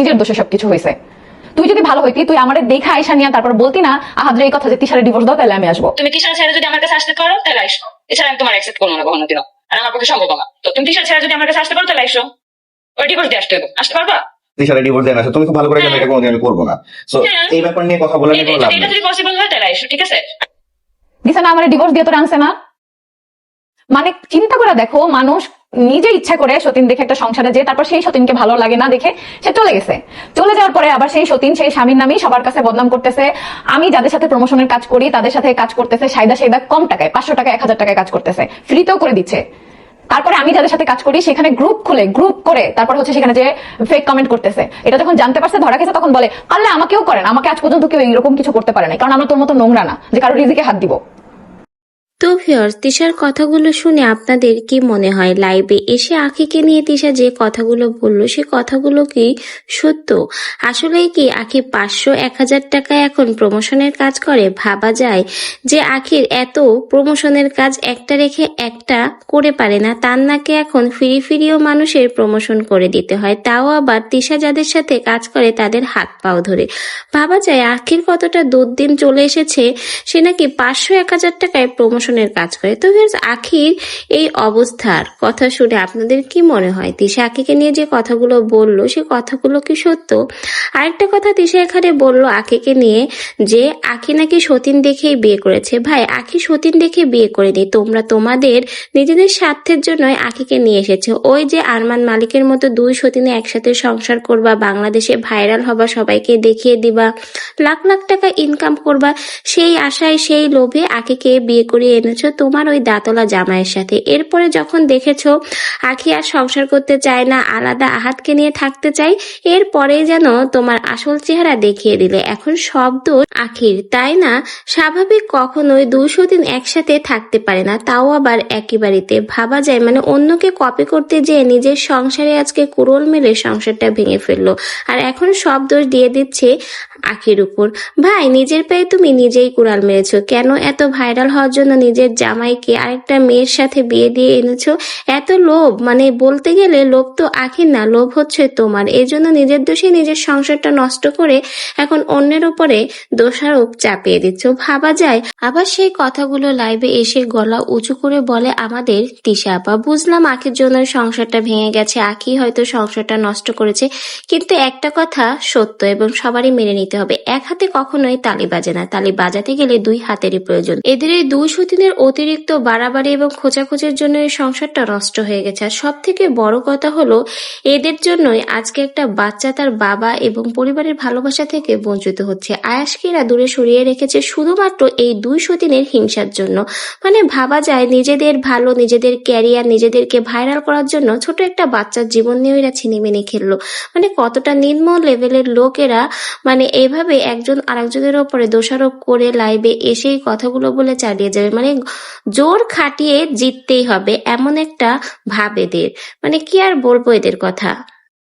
নিজের দোষে সবকিছু হয়েছে তুই যদি ভালো হইতি তুই আমাদের দেখা আইসা নিয়ে তারপর বলতি না আহাদ্রে এই কথা যে তিশারে ডিভোর্স দাও তাহলে আমি আসব। তুমি তিশার ছেড়ে যদি আমার কাছে আসতে পারো তাহলে আসো এছাড়া আমি তোমার অ্যাকসেপ্ট করব না কখনো দিনও। আর আমার পক্ষে সম্ভব না। তো তুমি তিশার ছেড়ে যদি আমার কাছে আসতে পারো তাহলে আসো ওই ডিভোর্স দিয়ে আসতে হবে আসতে পারবা? তিশারে ডিভোর্স দেন আসে তুমি খুব ভালো করে জানো এটা আমি করব না। সো হ্যাঁ। এই ব্যাপার নিয়ে কথা বলে নিয়ে কোনো এটা লাভ এটা যদি পসিবল হয় তাহলে আসো ঠিক আছে? দিছে না আমার ডিভোর্স দিয়ে তো আনছে না? মানে চিন্তা করে দেখো মানুষ নিজে ইচ্ছা করে সতীন দেখে একটা সংসারে যে তারপর সেই সতীনকে ভালো লাগে না দেখে সে চলে গেছে। চলে যাওয়ার পরে আবার সেই সতীন, সেই স্বামীর নামেই সবার কাছে বদনাম করতেছে। আমি যাদের সাথে প্রমোশনের কাজ করি, তাদের সাথে কাজ করতেছে, সাইদা সাইদা কম টাকায়, পাঁচশো টাকা এক হাজার টাকায় কাজ করতেছে। ফ্রিতেও করে দিচ্ছে। তারপরে আমি যাদের সাথে কাজ করি, সেখানে গ্রুপ খুলে গ্রুপ করে, তারপর হচ্ছে সেখানে যে ফেক কমেন্ট করতেছে। এটা যখন জানতে পারছে, ধরা গেছে তখন বলে, আল্লাহ, আমাকেও করেন। আমাকে আজ পর্যন্ত কেউ এরকম কিছু করতে পারে না কারণ আমরা তোর মতো নোংরা না, যে কারও রিজিকে হাত দিব। তো ভিউয়ার্স তিশার কথাগুলো শুনে আপনাদের কি মনে হয়? লাইভে এসে আখিকে নিয়ে তিশা যে কথাগুলো বলল, সে কথাগুলো কি সত্য? আসলেই কি আখি পাঁচশো এক হাজার টাকায় এখন প্রমোশনের কাজ করে? ভাবা যায় যে আখির এত প্রমোশনের কাজ একটা রেখে একটা করে পারে না, তার নাকে এখন ফিরি ফিরিও মানুষের প্রমোশন করে দিতে হয়। তাও আবার তিশা যাদের সাথে কাজ করে তাদের হাত পাও ধরে। ভাবা যায় আখির কতটা দুর্দিন চলে এসেছে, সে নাকি পাঁচশো এক হাজার টাকায় প্রমোশনের কাজ করে। তো আখির এই অবস্থার কথা শুনে আপনাদের কি মনে হয়? তিশা আখিকে নিয়ে যে কথাগুলো বলল, সে কথাগুলো কি সত্য? আরেকটা কথা তিশা এখানে বলল আখিকে নিয়ে যে আখি নাকি সতীন দেখেই বিয়ে করেছে। ভাই, আখি সতীন দেখে বিয়ে করে করেনি তোমরা তোমাদের নিজেদের স্বার্থের জন্যই আখিকে নিয়ে এসেছে। ওই যে আরমান মালিকের মতো দুই সতীনে একসাথে সংসার করবা, বাংলাদেশে ভাইরাল হবা, সবাইকে দেখিয়ে দিবা, লাখ লাখ টাকা ইনকাম করবা, সেই আশায়, সেই লোভে আখিকে বিয়ে করিয়ে এনেছো তোমার ওই দাতলা জামাইয়ের সাথে। এরপরে যখন দেখেছ আখি আর সংসার করতে চায় না, আলাদা আহাতকে নিয়ে থাকতে চাই এরপরে যেন তোমার আসল চেহারা দেখিয়ে দিলে। এখন সব দোষ আখির। তাই না? স্বাভাবিক কখনোই দুশো দিন একসাথে থাকতে পারে না, তাও আবার একই বাড়িতে ভাবা যায় মানে অন্যকে কপি করতে যেয়ে নিজের সংসারে আজকে কুরল মেলে সংসারটা ভেঙে ফেলল। আর এখন সব দোষ দিয়ে দিচ্ছে আখির উপর। ভাই, নিজের পায়ে তুমি নিজেই কুড়াল মেরেছো। কেন এত ভাইরাল হওয়ার জন্য নিজের জামাইকে আরেকটা মেয়ের সাথে বিয়ে দিয়ে এনেছো? এত লোভ। মানে বলতে গেলে লোভ তো আখির না, লোভ হচ্ছে তোমার। এই জন্য নিজের দোষে নিজের সংসারটা নষ্ট করে এখন অন্যের উপরে দোষারোপ চাপিয়ে দিচ্ছ। ভাবা যায়। আবার সেই কথাগুলো লাইভে এসে গলা উঁচু করে বলে আমাদের তিশা আপা। বুঝলাম আখির জন্য সংসারটা ভেঙে গেছে। আখি হয়তো সংসারটা নষ্ট করেছে। কিন্তু একটা কথা সত্য এবং সবারই মেনে নিতে হবে। এক হাতে কখনোই তালি বাজে না। তালি বাজাতে গেলে দুই হাতেরই প্রয়োজন। এদের এই দুই সতীনের অতিরিক্ত বাড়াবাড়ি এবং খোঁচাখোঁচের জন্য এই সংসারটা নষ্ট হয়ে গেছে। আর সব থেকে বড় কথা হলো, এদের জন্যই আজকে একটা বাচ্চা তার বাবা এবং পরিবারের ভালোবাসা থেকে বঞ্চিত হচ্ছে। আয়াসকে এরা দূরে সরিয়ে রেখেছে শুধুমাত্র এই দুই সতীনের হিংসার জন্য। মানে ভাবা যায় নিজেদের ভালো, নিজেদের ক্যারিয়ার, নিজেদেরকে ভাইরাল করার জন্য ছোট একটা বাচ্চার জীবন নিয়েও এরা ছিনিমিনি খেললো। মানে কতটা নিম্ন লেভেলের লোকেরা মানে এইভাবে একজন আরেকজনের ওপরে দোষারোপ করে লাইভে এসেই কথাগুলো বলে চালিয়ে যাবে। মানে জোর খাটিয়ে জিততেই হবে এমন একটা ভাব এদের। মানে কি আর বলব এদের কথা?